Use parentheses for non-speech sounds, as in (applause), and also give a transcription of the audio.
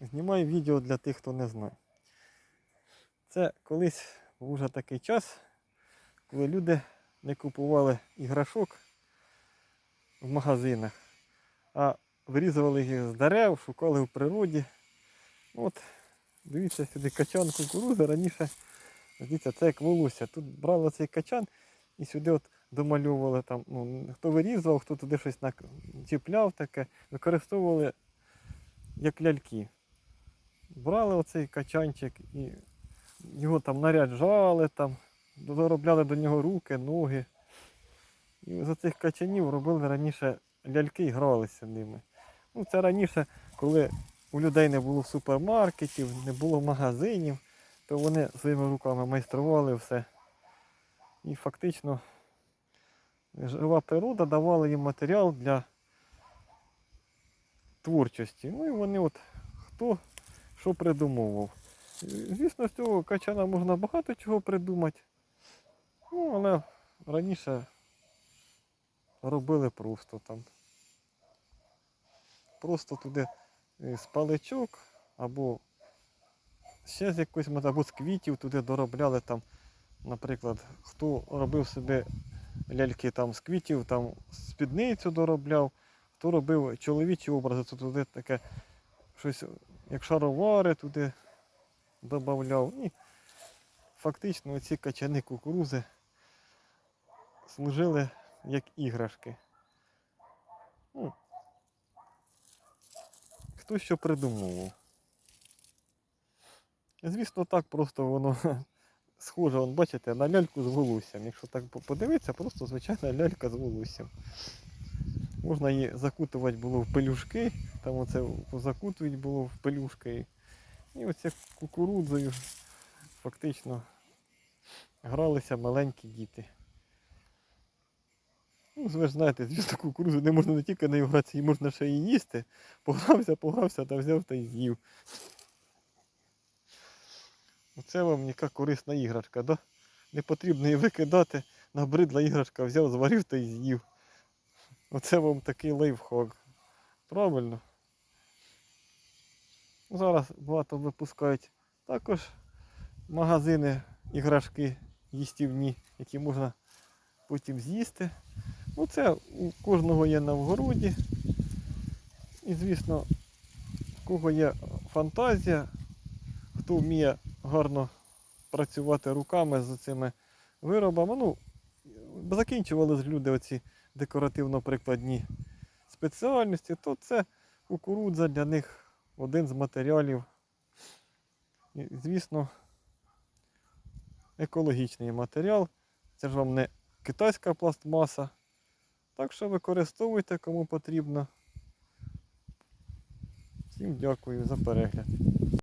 Знімаю відео для тих, хто не знає. Це колись був вже такий час, коли люди не купували іграшок в магазинах, а вирізували їх з дерев, шукали в природі. От, дивіться сюди качан кукурузи. Раніше, дивіться, це як волосся. Тут брали цей качан і сюди от домальовували там, ну, хто вирізував, хто туди щось чіпляв таке, використовували як ляльки. Брали оцей качанчик і його там наряджали, там, доробляли до нього руки, ноги. І з цих качанів робили раніше ляльки і гралися ними. Ну, це раніше, коли у людей не було супермаркетів, не було магазинів, то вони своїми руками майстрували все. І фактично жива природа давала їм матеріал для творчості. Ну і вони от хто що придумував. Звісно, з цього качана можна багато чого придумати. Ну, але раніше робили просто там. Просто туди е, з паличок або ще з якоїсь або з квітів туди доробляли там, наприклад, хто робив собі ляльки там з квітів, там спідницю доробляв, хто робив чоловічі образи, то туди таке щось, як шаровари туди додавав. І фактично ці качани кукурузи служили як іграшки. Ну, хто що придумував. Звісно, так просто воно (laughs) схоже, вон, бачите, на ляльку з волоссям. Якщо так подивитися, просто звичайна лялька з волоссям. Можна її закутувати було в пелюшки, там оце закутують було в пелюшки. І оце кукурудзою фактично гралися маленькі діти. Ну, ви ж знаєте, звісно, кукурудзу не можна не тільки нею гратися, її можна ще і їсти. Погрався, погрався та взяв та й з'їв. Оце вам яка корисна іграшка, да? Не потрібно її викидати, набридла іграшка, взяв, зварив та й з'їв. Оце вам такий лайфхак. Правильно? Зараз багато випускають також магазини, іграшки їстівні, які можна потім з'їсти. Ну це у кожного є на вгороді. І звісно, в кого є фантазія, хто вміє гарно працювати руками з цими виробами. Ну, закінчували люди оці декоративно-прикладні спеціальності, то це кукурудза для них один з матеріалів. І, звісно, екологічний матеріал. Це ж вам не китайська пластмаса. Так що використовуйте кому потрібно. Всім дякую за перегляд.